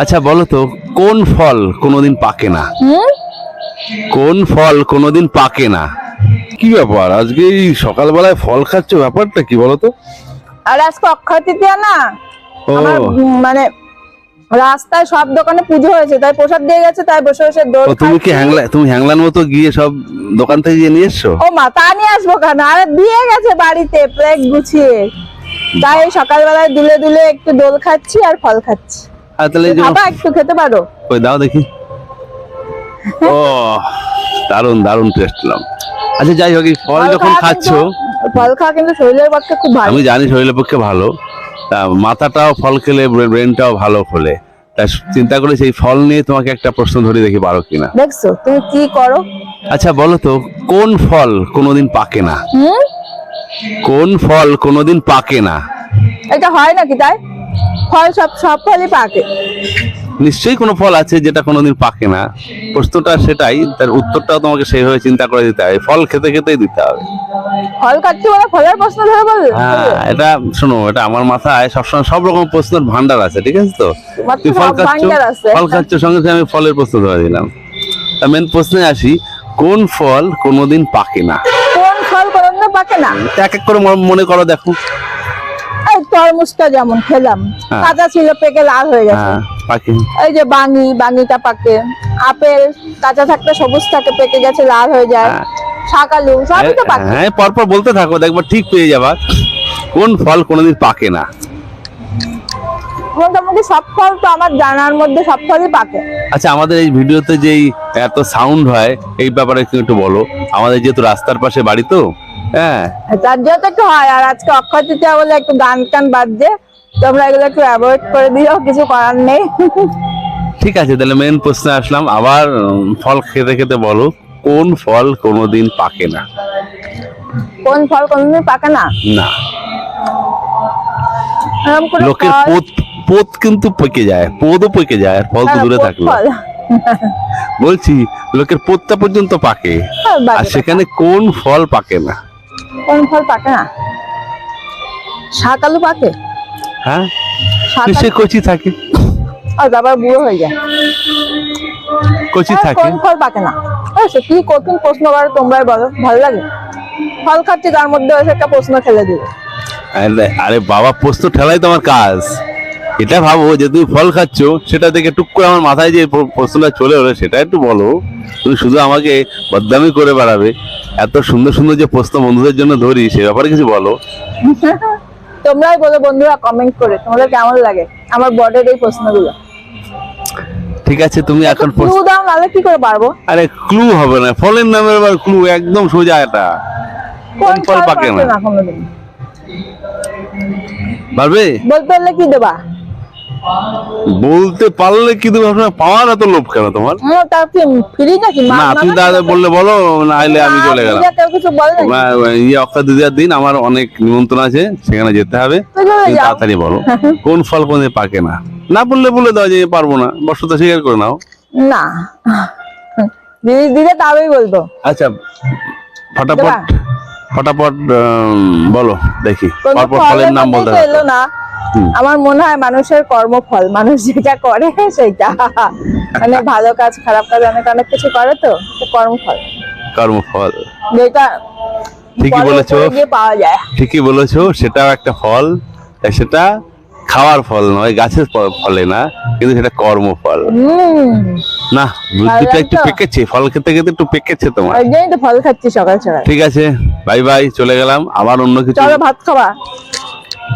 আচ্ছা বলো তো কোন ফল কোনোদিন পাকে না? কোন ফল কোনোদিন পাকে না? কি ব্যাপার? আজকে এই সকালবেলায় ফল খাচ্ছ ব্যাপারটা কি বলো তো? আর আজকে অক্ষয় তৃতীয়া না আমার মানে রাস্তায় সব দোকানে পুজো হয়েছে তাই প্রসাদ দিয়ে গেছে তাই বসে বসে দোল তুমি কি হ্যাংলা তুমি হ্যাংলার মতো গিয়ে সব দোকান থেকে গিয়ে নিয়ে এসছো? ও মা তা নিয়ে আসব কেন? আরে দিয়ে গেছে বাড়িতে প্লেট গুছিয়ে। তাই সকালবেলায় দুলে দুলে একটু দোল খাচ্ছি আর ফল খাচ্ছি। আর তাহলে বাবা একটু খেতে পারো। ওই দাও দেখি। ও টেস্ট পেলাম আচ্ছা যাই হোক ফল যখন খাচ্ছ ফল খাওয়া কিন্তু শরীরের পক্ষে খুব ভালো। আমি জানি শরীরের পক্ষে ভালো। তা মাথাটাও ফল খেলে ব্রেনটাও ভালো খোলে তা চিন্তা করে সেই ফল নিয়ে তোমাকে একটা প্রশ্ন ধরে দেখি পারো কিনা। দেখছ তুমি কি করো? আচ্ছা বলো তো কোন ফল কোনোদিন পাকে না? কোন ফল কোনোদিন পাকে না? এটা হয় নাকি তাই? ফল সব সব ফলই পাকে। নিশ্চয়ই কোনো ফল আছে যেটা কোনোদিন পাকে না। প্রশ্নটা সেটাই তার উত্তরটাও তোমাকে সেইভাবে চিন্তা করে দিতে হবে। ফল খেতে খেতেই দিতে হবে। ফল খাচ্ছি বলে ফলের প্রশ্ন ধরে বললে হ্যাঁ এটা শোনো এটা আমার মাথায় সবসময় সব রকম প্রশ্নের ভান্ডার আছে ঠিক আছে তো? তুই ফল খাচ্ছ ফল খাচ্ছ সঙ্গে সঙ্গে আমি ফলের প্রশ্ন ধরে দিলাম। তা মেন প্রশ্নে আসি কোন ফল কোনোদিন পাকে না? কোন ফল কোনদিন পাকে না? এক এক করে মনে করো দেখো। তরমুজটা যেমন খেলাম হ্যাঁ। কাঁচা ছিল পেকে লাল হয়ে গেছে। হ্যাঁ এই যে বাঙি বাঙিটা পাকে আপেল কাঁচা থাকতে সবুজ থাকে পেকে গেছে লাল হয়ে যায়। হ্যাঁ। শাকালু সবই তো পাকে হ্যাঁ পরপর বলতে থাকো ঠিক পেয়ে যাবা। কোন ফল কোনোদিন পাকে না। মোটামুটি সব ফল তো আমার জানার মধ্যে সব ফলই পাকে। আচ্ছা আমাদের এই ভিডিওতে যেই এত সাউন্ড হয় এই ব্যাপারে একটু বলো। আমাদের যেহেতু রাস্তার পাশে বাড়ি তো হ্যাঁ। তার জন্য তো একটু হয় আর আজকে অক্ষয় তৃতীয়া বলে একটু গান টান বাজছে তোমরা এগুলো একটু অ্যাভয়েড করে দিও কিছু করার নেই। ঠিক আছে তাহলে মেন প্রশ্নে আসলাম আবার ফল খেতে খেতে বলো কোন ফল কোনোদিন পাকে না? কোন ফল কোনদিন পাকে না? না। লোকের পোত পোত কিন্তু পেকে যায় পোদও পেকে যায় আর ফল তো হ্যাঁ, দূরে থাকল। বলছি লোকের পোতটা পর্যন্ত পাকে হ্যাঁ, আর সেখানে কোন ফল পাকে না? কোন ফল পাকে না? শাকালু পাকে? হ্যাঁ? কিসে কচি থাকে। আর তারপর বুড়ো হয়ে যায়। কচি আর থাকে। কোন ফল পাকে না? কি কঠিন প্রশ্ন করো তোমরাই বলো। ভালো লাগে? ফল খাচ্ছি তার মধ্যে একটা প্রশ্ন ফেলে দিল আরে আরে বাবা প্রশ্ন ঠেলাই তোমার কাজ। এটা ভাবো যে তুমি ফল খাচ্ছ সেটা দেখে টুক করে আমার মাথায় যে প্র- প্রশ্নটা চলে এলো সেটা একটু বলো। তুমি শুধু আমাকে বদনামি করে বেড়াবে। এত সুন্দর সুন্দর যে প্রশ্ন বন্ধুদের জন্য ধরি সে ব্যাপারে কিছু বলো। তোমরাই বলো বন্ধুরা কমেন্ট করে তোমাদের কেমন লাগে আমার বর্ডের এই প্রশ্নগুলো? ঠিক আছে তুমি এখন ক্লু দাও নাহলে কি করে পারব? আরে ক্লু হবে না ফলের নামের আবার ক্লু একদম সোজা এটা। কোন ফল পাকে না? না পারবে? বলতে পারলে কি দেবা? বলতে পারলে কিন্তু ভাবনা পাওয়ার এত লোভ কেন তোমার? কি ফ্রি নাকি না তুমি দাদা বললে বলো না হলে আমি চলে গেলাম। ইয়ে অক্ষয় তৃতীয়ার দিন আমার অনেক নিমন্ত্রণ আছে সেখানে যেতে হবে। তাড়াতাড়ি বলো কোন ফল কোন পাকে না। না বললে বলে দাও যে পারব না বর্ষতা স্বীকার করে নাও। না। দিদি দিদি তবেই বলব। আচ্ছা ফটাফট ফটাফট বলো দেখি। পরপর ফলের নাম বলতে এলো না। আমার মনে হয় মানুষের কর্মফল মানুষ যেটা করে সেইটা। মানে ভালো কাজ খারাপ কাজ অনেক অনেক কিছু করে তো কর্মফল। কর্মফল। যেটা ঠিকই বলেছ। পাওয়া যায়। ঠিকই বলেছ সেটাও একটা ফল সেটা খাওয়ার ফল নয় গাছের ফলে না কিন্তু সেটা কর্মফল। না বুদ্ধিটা একটু? পেকেছে ফল খেতে খেতে একটু পেকেছে তোমার। ফল খাচ্ছি সকাল সকাল। ঠিক আছে বাই বাই চলে গেলাম আবার অন্য কিছু ভাত খাবা।